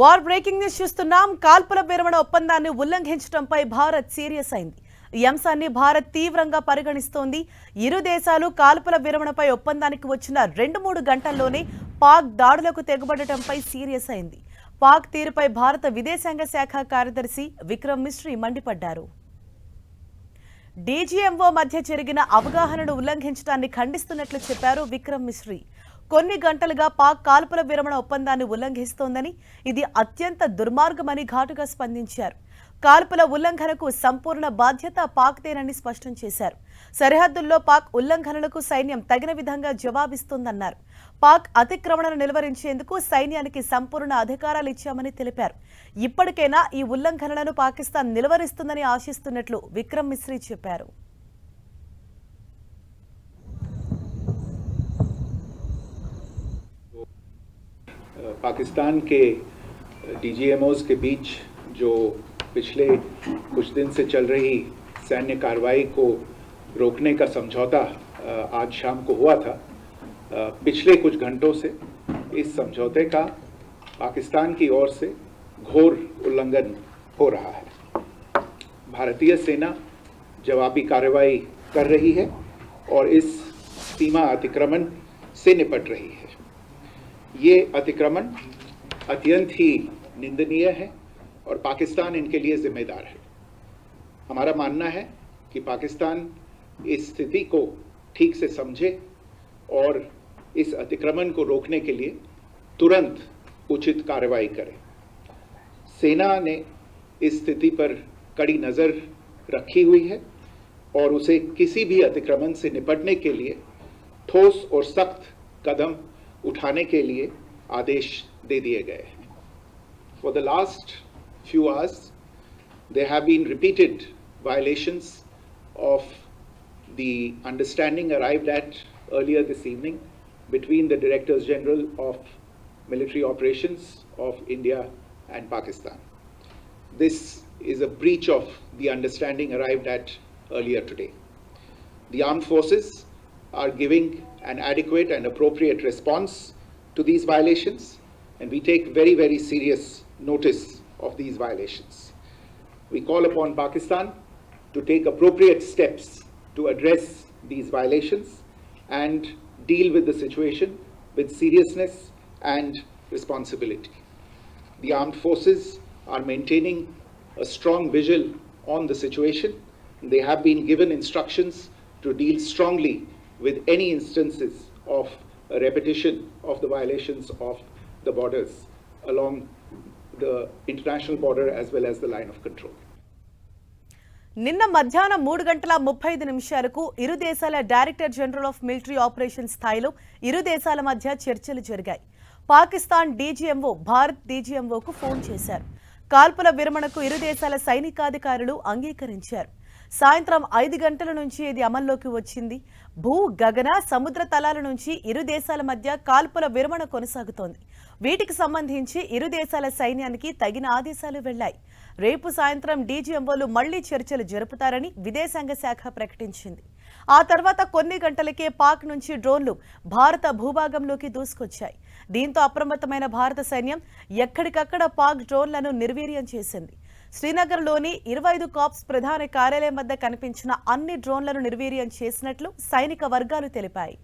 War breaking news చూస్తున్నాం. కాల్పుల విరమణ ఒప్పందాన్ని ఉల్లంఘించడంపై భారత్ సీరియస్ అయింది. ఈ అంశాన్ని భారత్ తీవ్రంగా పరిగణిస్తోంది. ఇరు దేశాలు కాల్పుల విరమణపై ఒప్పందానికి వచ్చిన రెండు మూడు గంటల్లోనే పాక్ దాడులకు తెగబడటంపై సీరియస్ అయింది. పాక్ తీరుపై భారత విదేశాంగ శాఖ కార్యదర్శి విక్రమ్ మిశ్రీ మండిపడ్డారు. డీజీఎంఓ మధ్య జరిగిన అవగాహనను ఉల్లంఘించడాన్ని ఖండిస్తున్నట్లు చెప్పారు విక్రమ్ మిశ్రీ. కొన్ని గంటలుగా పాక్ కాల్పుల విరమణ ఒప్పందాన్ని ఉల్లంఘిస్తోందని ఇది అత్యంత దుర్మార్గమని ఘాటుగా స్పందించారు. కాల్పుల ఉల్లంఘనకు సంపూర్ణ బాధ్యత పాక్దేనని స్పష్టం చేశారు. సరిహద్దుల్లో పాక్ ఉల్లంఘనలకు సైన్యం తగిన విధంగా జవాబిస్తోందన్నారు. పాక్ అతిక్రమణను నిలువరించేందుకు సైన్యానికి సంపూర్ణ అధికారాలు ఇచ్చామని తెలిపారు. ఇప్పటికైనా ఈ ఉల్లంఘనలను పాకిస్తాన్ నిలువరిస్తుందని ఆశిస్తున్నట్లు విక్రమ్ మిశ్రీ చెప్పారు. पाकिस्तान के डीजीएमओज के बीच जो पिछले कुछ दिन से चल रही सैन्य कार्रवाई को रोकने का समझौता आज शाम को हुआ था पिछले कुछ घंटों से इस समझौते का पाकिस्तान की ओर से घोर उल्लंघन हो रहा है। भारतीय सेना जवाबी कार्रवाई कर रही है और इस सीमा अतिक्रमण से निपट रही है। ये अतिक्रमण अत्यंत ही निंदनीय है और पाकिस्तान इनके लिए जिम्मेदार है। हमारा मानना है कि पाकिस्तान इस स्थिति को ठीक से समझे और इस अतिक्रमण को रोकने के लिए तुरंत उचित कार्रवाई करे। सेना ने इस स्थिति पर कड़ी नज़र रखी हुई है और उसे किसी भी अतिक्रमण से निपटने के लिए ठोस और सख्त कदम उठाने के लिए आदेश दे दिए गए हैं for the last few hours there have been repeated violations of the understanding arrived at earlier this evening between the directors general of military operations of India and Pakistan. This is a breach of the understanding arrived at earlier today. The armed forces are giving an adequate and appropriate response to these violations, and we take very, very serious notice of these violations. We call upon Pakistan to take appropriate steps to address these violations and deal with the situation with seriousness and responsibility. The armed forces are maintaining a strong vigil on the situation. They have been given instructions to deal strongly with any instances of a repetition of the violations of the borders along the international border as well as the line of control. నిన్న మధ్యాహ్నం మూడు గంటల ముప్పై ఐదు నిమిషాలకు ఇరు దేశాల director general of military operation స్థాయిలో ఇరు దేశాల మధ్య చర్చలు జరిగాయి. పాకిస్తాన్ డీజీఎంఓ భారత్ డీజీఎంఓకు ఫోన్ చేశారు. కాల్పుల విరమణకు ఇరు దేశాల సైనికాధికారులు అంగీకరించారు. సాయంత్రం ఐదు గంటల నుంచి ఇది అమల్లోకి వచ్చింది. భూ గగన సముద్ర తలాల నుంచి ఇరు దేశాల మధ్య కాల్పుల విరమణ కొనసాగుతోంది. వీటికి సంబంధించి ఇరు దేశాల సైన్యానికి తగిన ఆదేశాలు వెళ్ళాయి. రేపు సాయంత్రం డీజీఎంఓలు మళ్ళీ చర్చలు జరుపుతారని విదేశాంగ శాఖ ప్రకటించింది. ఆ తర్వాత కొన్ని గంటలకే పాక్ నుంచి డ్రోన్లు భారత భూభాగంలోకి దూసుకొచ్చాయి. దీంతో అప్రమత్తమైన భారత సైన్యం ఎక్కడికక్కడ పాక్ డ్రోన్లను నిర్వీర్యం చేసింది. శ్రీనగర్లోని ఇరవై ఐదు కాప్స్ ప్రధాన కార్యాలయం వద్ద కనిపించిన అన్ని డ్రోన్లను నిర్వీర్యం చేసినట్లు సైనిక వర్గాలు తెలిపాయి.